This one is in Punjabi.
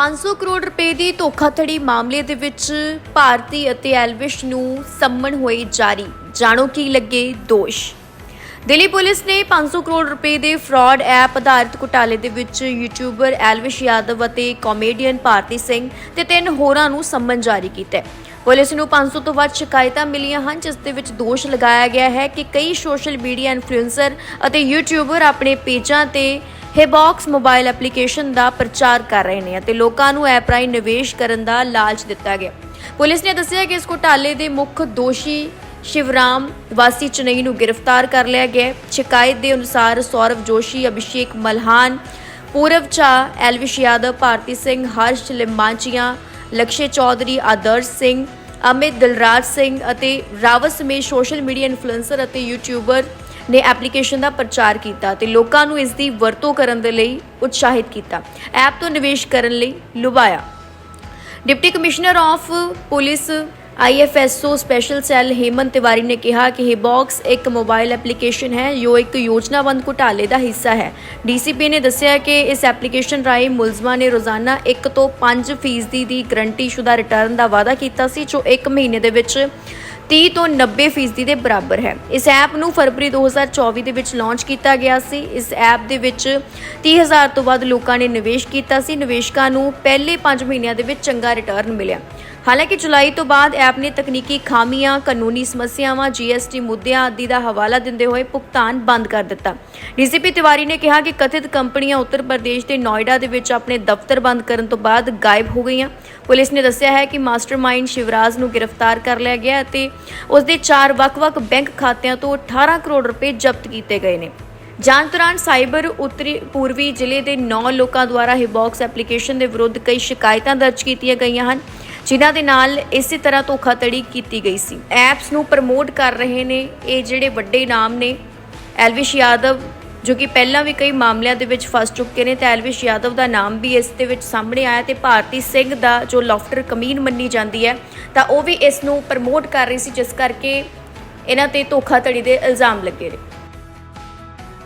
500 ਕਰੋੜ ਰੁਪਏ ਦੀ ਧੋਖਾਧੜੀ ਮਾਮਲੇ ਦੇ ਵਿੱਚ ਭਾਰਤੀ ਅਤੇ ਐਲਵਿਸ਼ ਨੂੰ ਸੰਮਨ ਹੋਏ ਜਾਰੀ। ਜਾਣੋ ਕੀ ਲੱਗੇ ਦੋਸ਼? ਦਿੱਲੀ ਪੁਲਿਸ ਨੇ 500 ਕਰੋੜ ਰੁਪਏ ਦੇ ਫਰਾਡ ਐਪ ਆਧਾਰਿਤ ਘੁਟਾਲੇ ਦੇ ਵਿੱਚ ਯੂਟਿਊਬਰ ਐਲਵਿਸ਼ ਯਾਦਵ ਅਤੇ ਕਾਮੇਡੀਅਨ ਭਾਰਤੀ ਸਿੰਘ ਤੇ ਤਿੰਨ ਹੋਰਾਂ ਨੂੰ ਸੰਮਨ ਜਾਰੀ ਕੀਤਾ ਹੈ। ਪੁਲਿਸ ਨੂੰ 500 ਤੋਂ ਵੱਧ ਸ਼ਿਕਾਇਤਾਂ ਮਿਲੀਆਂ ਹਨ, ਜਿਸ ਦੇ ਵਿੱਚ ਦੋਸ਼ ਲਗਾਇਆ ਗਿਆ ਹੈ ਕਿ ਕਈ ਸੋਸ਼ਲ ਮੀਡੀਆ ਇਨਫਲੂਐਂਸਰ ਅਤੇ ਯੂਟਿਊਬਰ ਆਪਣੇ ਪੇਜਾਂ ਤੇ ਹੇਬਾਕਸ ਮੋਬਾਈਲ ਐਪਲੀਕੇਸ਼ਨ ਦਾ ਪ੍ਰਚਾਰ ਕਰ ਰਹੇ ਨੇ ਅਤੇ ਲੋਕਾਂ ਨੂੰ ਐਪ ਰਾਹੀਂ ਨਿਵੇਸ਼ ਕਰਨ ਦਾ ਲਾਲਚ ਦਿੱਤਾ ਗਿਆ। ਪੁਲਿਸ ਨੇ ਦੱਸਿਆ ਕਿ ਇਸ ਘੁਟਾਲੇ ਦੇ ਮੁੱਖ ਦੋਸ਼ੀ ਸ਼ਿਵਰਾਮ ਵਾਸੀ ਚਨਈ ਨੂੰ ਗ੍ਰਿਫਤਾਰ ਕਰ ਲਿਆ ਗਿਆ ਸ਼ਿਕਾਇਤ ਦੇ ਅਨੁਸਾਰ ਸੌਰਵ ਜੋਸ਼ੀ, ਅਭਿਸ਼ੇਕ ਮਲਹਾਨ, ਪੂਰਵ ਚਾ ਐਲਵਿਸ਼ ਯਾਦਵ, ਭਾਰਤੀ ਸਿੰਘ, ਹਰਸ਼ ਲਿੰਬਾਚੀਆਂ ਲਕਸ਼ੇ ਚੌਧਰੀ, ਆਦਰਸ਼ ਸਿੰਘ, ਅਮਿਤ ਦਿਲਰਾਜ ਸਿੰਘ ਅਤੇ ਰਾਵਤ ਸਮੇਤ ਸੋਸ਼ਲ ਮੀਡੀਆ ਇਨਫਲੂਐਂਸਰ ਅਤੇ ਯੂਟਿਊਬਰ ਨੇ ਐਪਲੀਕੇਸ਼ਨ ਦਾ ਪ੍ਰਚਾਰ ਕੀਤਾ ਤੇ ਲੋਕਾਂ ਨੂੰ ਇਸ ਦੀ ਵਰਤੋਂ ਕਰਨ ਦੇ ਲਈ ਉਤਸ਼ਾਹਿਤ ਕੀਤਾ। ਐਪ ਤੋਂ ਨਿਵੇਸ਼ ਕਰਨ ਲਈ ਲੁਭਾਇਆ। Deputy commissioner of police IFSO special cell Hemant Tiwari ਨੇ ਕਿਹਾ ਕਿ ਇਹ ਬਾਕਸ ਇੱਕ ਮੋਬਾਈਲ ਐਪਲੀਕੇਸ਼ਨ ਹੈ, ਜੋ ਇੱਕ ਯੋਜਨਾਬੰਦ ਘੁਟਾਲੇ ਦਾ ਹਿੱਸਾ ਹੈ। ਡੀਸੀਪੀ ਨੇ ਦੱਸਿਆ ਕਿ ਇਸ ਐਪਲੀਕੇਸ਼ਨ ਰਾਹੀਂ ਮੁਲਜ਼ਮਾਂ ਨੇ ਰੋਜ਼ਾਨਾ 1 ਤੋਂ 5 ਫੀਸਦੀ ਦੀ ਗਰੰਟੀ ਸ਼ੁਦਾ ਰਿਟਰਨ ਦਾ ਵਾਅਦਾ ਕੀਤਾ ਸੀ, ਜੋ 1 ਮਹੀਨੇ ਦੇ ਵਿੱਚ 30 ਤੋਂ 90 ਫੀਸਦੀ ਦੇ ਬਰਾਬਰ ਹੈ। ਇਸ ਐਪ ਨੂੰ ਫਰਵਰੀ 2024 ਦੇ ਵਿੱਚ ਲਾਂਚ ਕੀਤਾ ਗਿਆ ਸੀ। ਇਸ ਐਪ ਦੇ ਵਿੱਚ 30000 ਤੋਂ ਵੱਧ ਲੋਕਾਂ ਨੇ ਨਿਵੇਸ਼ ਕੀਤਾ ਸੀ। ਨਿਵੇਸ਼ਕਾਂ ਨੂੰ ਪਹਿਲੇ 5 ਮਹੀਨਿਆਂ ਦੇ ਵਿੱਚ ਚੰਗਾ ਰਿਟਰਨ ਮਿਲਿਆ। ਹਾਲਾਂਕਿ ਜੁਲਾਈ ਤੋਂ ਬਾਅਦ ਐਪ ਨੇ ਤਕਨੀਕੀ ਖਾਮੀਆਂ, ਕਾਨੂੰਨੀ ਸਮੱਸਿਆਵਾਂ ਜੀਐਸਟੀ ਮੁੱਦਿਆਂ ਆਦਿ ਦਾ ਹਵਾਲਾ ਦਿੰਦੇ ਹੋਏ ਭੁਗਤਾਨ ਬੰਦ ਕਰ ਦਿੱਤਾ। ਡੀਸੀਪੀ ਤਿਵਾਰੀ ਨੇ ਕਿਹਾ ਕਿ ਕਥਿਤ ਕੰਪਨੀਆਂ ਉੱਤਰ ਪ੍ਰਦੇਸ਼ ਦੇ ਨੋਇਡਾ ਦੇ ਵਿੱਚ ਆਪਣੇ ਦਫ਼ਤਰ ਬੰਦ ਕਰਨ ਤੋਂ ਬਾਅਦ ਗਾਇਬ ਹੋ ਗਈਆਂ। ਪੁਲਿਸ ਨੇ ਦੱਸਿਆ ਹੈ ਕਿ ਮਾਸਟਰਮਾਈਂਡ ਸ਼ਿਵਰਾਜ ਨੂੰ ਗ੍ਰਿਫਤਾਰ ਕਰ ਲਿਆ ਗਿਆ ਅਤੇ ਉਸ ਦੇ ਚਾਰ ਵੱਖ-ਵੱਖ ਬੈਂਕ ਖਾਤਿਆਂ ਤੋਂ 18 ਕਰੋੜ ਰੁਪਏ ਜ਼ਬਤ ਕੀਤੇ ਗਏ ਨੇ। ਜਾਂਚ ਦੌਰਾਨ ਸਾਈਬਰ ਉੱਤਰੀ ਪੂਰਬੀ ਜ਼ਿਲ੍ਹੇ ਦੇ 9 ਲੋਕਾਂ ਦੁਆਰਾ ਹਿਬਾਕਸ ਐਪਲੀਕੇਸ਼ਨ ਦੇ ਵਿਰੁੱਧ ਕਈ ਸ਼ਿਕਾਇਤਾਂ ਦਰਜ ਕੀਤੀਆਂ ਗਈਆਂ ਹਨ। ਜਿਨ੍ਹਾਂ ਦੇ ਨਾਲ ਇਸੇ ਤਰ੍ਹਾਂ ਧੋਖਾਧੜੀ ਕੀਤੀ ਗਈ ਸੀ। ਐਪਸ ਨੂੰ ਪ੍ਰਮੋਟ ਕਰ ਰਹੇ ਨੇ ਇਹ ਜਿਹੜੇ ਵੱਡੇ ਨਾਮ ਨੇ ਐਲਵਿਸ਼ ਯਾਦਵ ਜੋ ਕਿ ਪਹਿਲਾਂ ਵੀ ਕਈ ਮਾਮਲਿਆਂ ਦੇ ਵਿੱਚ ਫਸ ਚੁੱਕੇ ਨੇ ਤੇ ਐਲਵਿਸ਼ ਯਾਦਵ ਦਾ ਨਾਮ ਵੀ ਇਸ ਦੇ ਵਿੱਚ ਸਾਹਮਣੇ ਆਇਆ ਤੇ ਭਾਰਤੀ ਸਿੰਘ ਦਾ ਜੋ ਲੌਫਟਰ ਕਮੀਨ ਮੰਨੀ ਜਾਂਦੀ ਹੈ, ਤਾਂ ਉਹ ਵੀ ਇਸ ਨੂੰ ਪ੍ਰਮੋਟ ਕਰ ਰਹੀ ਸੀ, ਜਿਸ ਕਰਕੇ ਇਹਨਾਂ ਤੇ ਧੋਖਾਧੜੀ ਦੇ ਇਲਜ਼ਾਮ ਲੱਗੇ ਨੇ।